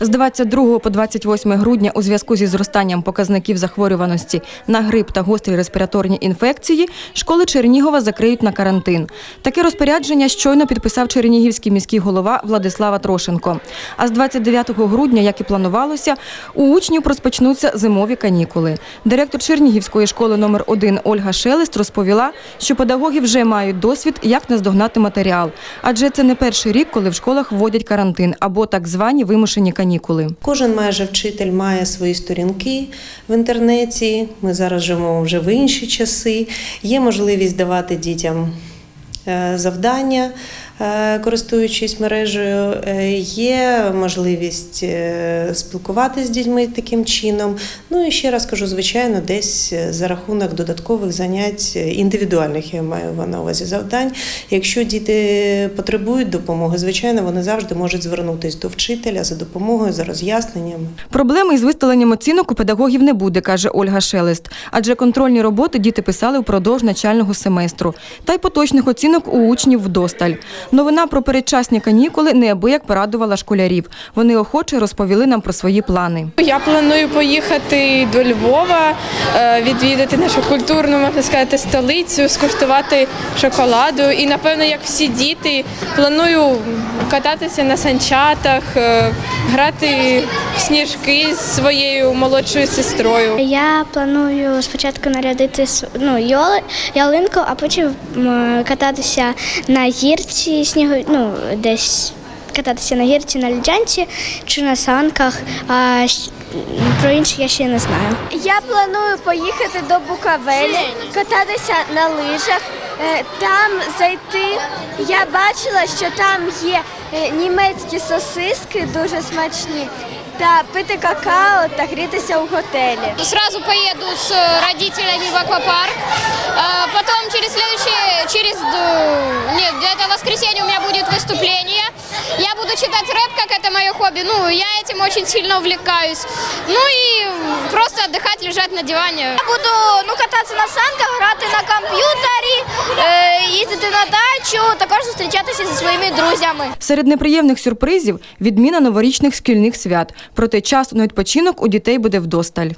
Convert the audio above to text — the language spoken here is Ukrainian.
З 22 по 28 грудня у зв'язку зі зростанням показників захворюваності на грип та гострі респіраторні інфекції школи Чернігова закриють на карантин. Таке розпорядження щойно підписав Чернігівський міський голова Владислава Трошенко. А з 29 грудня, як і планувалося, у учнів розпочнуться зимові канікули. Директор Чернігівської школи номер 1 Ольга Шелест розповіла, що педагоги вже мають досвід, як наздогнати матеріал. Адже це не перший рік, коли в школах вводять карантин або так звані вимушені канікули. Кожен майже вчитель має свої сторінки в інтернеті. Ми зараз живемо вже в інші часи. Є можливість давати дітям е, завдання, користуючись мережею. Е, Є можливість е, спілкуватися з дітьми таким чином. Ну і ще раз кажу, звичайно, десь е, за рахунок додаткових занять е, індивідуальних я маю на увазі завдань. Якщо діти потребують допомоги, звичайно, вони завжди можуть звернутися до вчителя за допомогою, за роз'ясненнями. Проблеми із виставленням оцінок у педагогів не буде, каже Ольга Шелест. Адже контрольні роботи діти писали впродовж навчального семестру. Та й поточних оцінок у учнів вдосталь. Новина про передчасні канікули неабияк порадувала школярів. Вони охоче розповіли нам про свої плани. Я планую поїхати до Львова, е, відвідати нашу культурну, можна сказати, столицю, скуштувати шоколаду. І, напевно, як всі діти, планую кататися на санчатах, е, грати в сніжки з своєю молодшою сестрою. Я планую спочатку нарядити ну, ялинку, а потім кататися на гірці, снігу, ну, десь кататися на гірці, на льджанці чи на санках. А про інше я ще не знаю. Я планую поїхати до Букавелі, кататися на лижах, е, там зайти. Я бачила, що там є е, німецькі сосиски дуже смачні, та пити какао та грітися у готелі. Сразу поеду с родителями в аквапарк. А Потом через следующее, через воскресенье у меня будет выступление. Я буду читать рэп, как это мое хобби. Ну, я этим очень сильно увлекаюсь. Ну и просто отдыхать, лежать на диване. Я буду ну, кататися на санках, грати на комп'ютері, е, їздити на дачу, також зустрічатися зі своїми друзями. Серед неприємних сюрпризів відміна новорічних шкільних свят. Проте часу на відпочинок у дітей буде вдосталь.